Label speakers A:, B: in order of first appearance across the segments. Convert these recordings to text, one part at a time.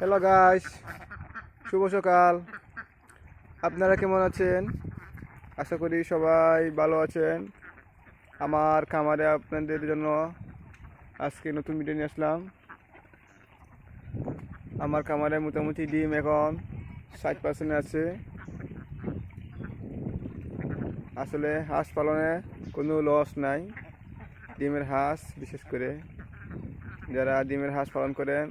A: Hello guys শুভ সকাল। আপনারা কেমন আছেন? আশা করি সবাই ভালো আছেন। আমার খামারে আপনাদের জন্য আজকে নতুন ভিডিও নিয়ে আসলাম। আমার খামারে মোটামুটি ডিম এখন ষাট পার্সেন্ট আছে। আসলে হাঁস পালনে কোনো লস নাই। ডিমের হাঁস, বিশেষ করে যারা ডিমের হাঁস পালন করেন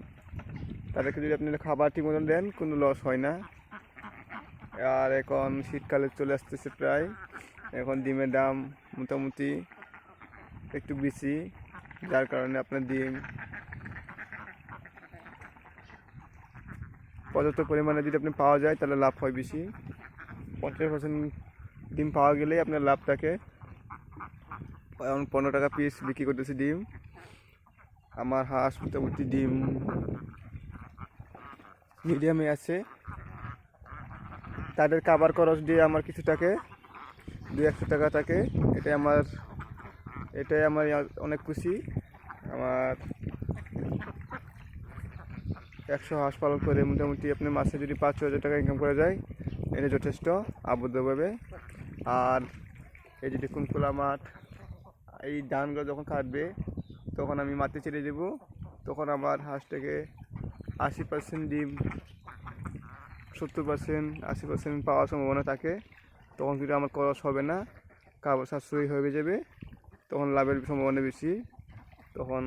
A: তাদেরকে যদি আপনি খাবার ঠিক মতন দেন, কোনো লস হয় না। আর এখন শীতকালে চলে আসতেছে প্রায়। এখন ডিমের দাম মোটামুটি একটু বেশি, যার কারণে আপনার ডিম পর্যাপ্ত পরিমাণে যদি আপনি পাওয়া যায়, তাহলে লাভ হয় বেশি। পঞ্চাশ পার্সেন্ট ডিম পাওয়া গেলেই আপনার লাভ থাকে এখন পনেরো টাকা পিস বিক্রি করতেছি ডিম। আমার হাঁস মোটামুটি ডিম মিডিয়ামে আছে। তাদের কাবার খরচ দিয়ে আমার কিছু থাকে দুই একশো টাকা থাকে। এটাই আমার এটাই আমার অনেক খুশি। আমার একশো হাঁস পালন করে মোটামুটি আপনি মাসে যদি পাঁচ ছ হাজার টাকা ইনকাম করা যায়, এটা যথেষ্ট আবদ্ধভাবে। আর এই যে দেখুন খোলা মাঠ, এই ধানগুলো যখন কাটবে, তখন আমি মাঠে ছেড়ে দেবো। তখন আমার হাঁসটাকে আশি পার্সেন্ট ডিম, সত্তর পার্সেন্ট আশি পার্সেন্ট পাওয়ার সম্ভাবনা থাকে। তখন কিন্তু আমার খরচ হবে না, খাবার সাশ্রয়ী হয়ে যাবে, তখন লাভের সম্ভাবনা বেশি, তখন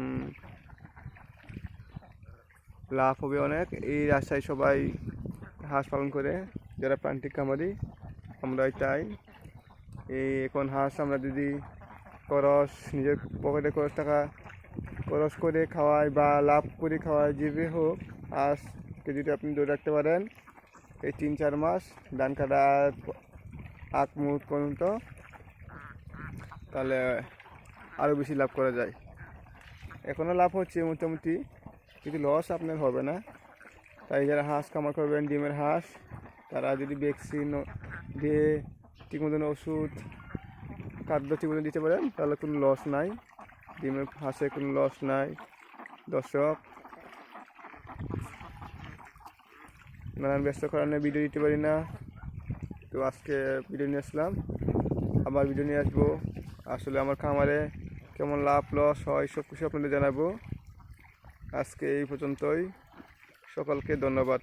A: লাভ হবে অনেক। এই রাস্তায় সবাই হাঁস পালন করে, যারা প্রান্তিক খামারি আমরা তাই। এই এখন হাঁস আমরা যদি খরচ, নিজের পকেটে খরচ টাকা খরচ করে খাওয়াই বা লাভ করে খাওয়াই, যেভাবে হোক হাঁসকে যদি আপনি ধরে রাখতে পারেন এই তিন চার মাস ধান কাটার আগ মুহূর্ত পর্যন্ত, তাহলে আরও বেশি লাভ করা যায়। এখনও লাভ হচ্ছে মোটামুটি কিন্তু লস আপনার হবে না, তাই যারা হাঁস কামার করবেন, ডিমের হাঁস, তারা যদি ভ্যাকসিন দিয়ে ঠিক মতন ওষুধ, খাদ্য ঠিক মতন দিতে পারেন, তাহলে কোনো লস নাই। ডিমের হাঁসে কোনো লস নাই। দর্শক নানান ব্যস্ত কারণে ভিডিও দিতে পারি না। তো আজকে ভিডিও নিয়ে আসলাম। আবার ভিডিও নিয়ে আসব। আসলে আমার খামারে কেমন লাভ লস হয় সব কিছু আপনাদের জানাব। আজকে এই পর্যন্তই। সকলকে ধন্যবাদ।